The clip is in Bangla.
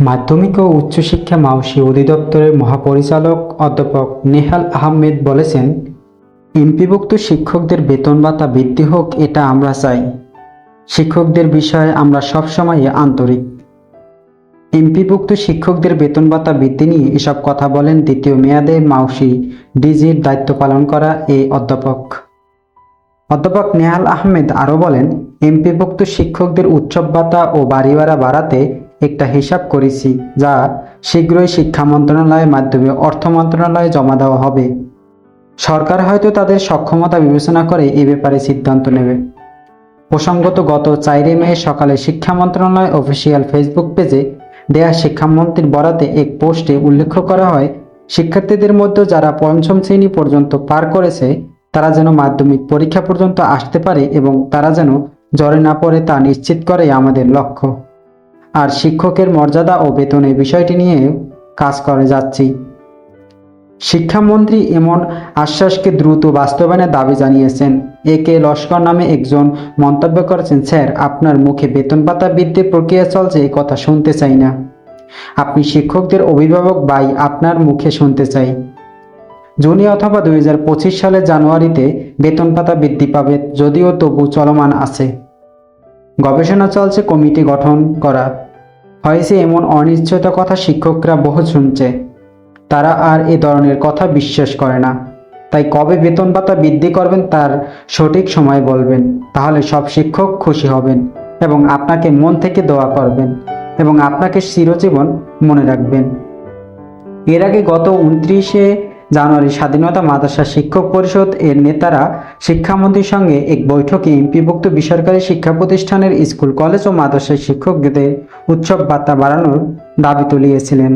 মাধ্যমিক ও উচ্চশিক্ষা মাওসী অধিদপ্তরের মহাপরিচালক অধ্যাপক নেহাল আহমেদ বলেছেন, এমপিভুক্ত শিক্ষকদের বেতন ভাতা বৃদ্ধি হোক, এটা আমরা চাই। শিক্ষকদের বিষয়ে আমরা সবসময় আন্তরিক। এমপিভুক্ত শিক্ষকদের বেতন ভাতা বৃদ্ধি নিয়ে এসব কথা বলেন দ্বিতীয় মেয়াদে মাওসী ডিজির দায়িত্ব পালন করা এই অধ্যাপক। অধ্যাপক নেহাল আহমেদ আরও বলেন, এমপিভুক্ত শিক্ষকদের উৎসব ভাতা ও বাড়ি ভাড়া বাড়াতে একটা হিসাব করেছি, যা শীঘ্রই শিক্ষা মন্ত্রণালয়ের মাধ্যমে অর্থ মন্ত্রণালয়ে জমা দেওয়া হবে। সরকার হয়তো তাদের সক্ষমতা বিবেচনা করে এ ব্যাপারে সিদ্ধান্ত নেবে। প্রসঙ্গত, গত চারই মে সকালে শিক্ষা মন্ত্রণালয় অফিসিয়াল ফেসবুক পেজে দেয়া শিক্ষামন্ত্রীর বরাতে এক পোস্টে উল্লেখ করা হয়, শিক্ষার্থীদের মধ্যে যারা পঞ্চম শ্রেণি পর্যন্ত পার করেছে, তারা যেন মাধ্যমিক পরীক্ষা পর্যন্ত আসতে পারে এবং তারা যেন জ্বরে না পড়ে তা নিশ্চিত করাই আমাদের লক্ষ্য। আর শিক্ষকের মর্যাদা ও বেতনের বিষয়টি নিয়ে কাজ করে যাচ্ছি। শিক্ষামন্ত্রী এমন আশ্বাসকে দ্রুত বাস্তবায়নের দাবি জানিয়েছেন। এ কে লস্কর নামে একজন মন্তব্য করেছেন, স্যার, আপনার মুখে বেতন ভাতা বৃদ্ধির প্রক্রিয়া চলছে, এই কথা শুনতে চাই না। আপনি শিক্ষকদের অভিভাবক বাই আপনার মুখে শুনতে চাই। জুনে অথবা দু হাজার পঁচিশ সালের জানুয়ারিতে বেতন ভাতা বৃদ্ধি পাবে, যদিও তবু চলমান আছে। গবেষণা চলছে, কমিটি গঠন করা। হয়েছে এমন অনিশ্চয়তা কথা শিক্ষকরা বহু শুনছে। তারা আর এ ধরনের কথা বিশ্বাস করে না। তাই কবে বেতন ভাতা বৃদ্ধি করবেন তার সঠিক সময় বলবেন। তাহলে সব শিক্ষক খুশি হবেন এবং আপনাকে মন থেকে দোয়া করবেন এবং আপনাকে চিরজীবন মনে রাখবেন। এর আগে গত উনত্রিশে জানুয়ারি স্বাধীনতা মাদ্রাসা শিক্ষক পরিষদ এর নেতারা শিক্ষামন্ত্রীর সঙ্গে এক বৈঠকে এমপিভুক্ত বেসরকারি শিক্ষা প্রতিষ্ঠানের স্কুল, কলেজ ও মাদ্রাসায় শিক্ষকদের উৎসব বার্তা বাড়ানোর দাবি তুলিয়েছিলেন।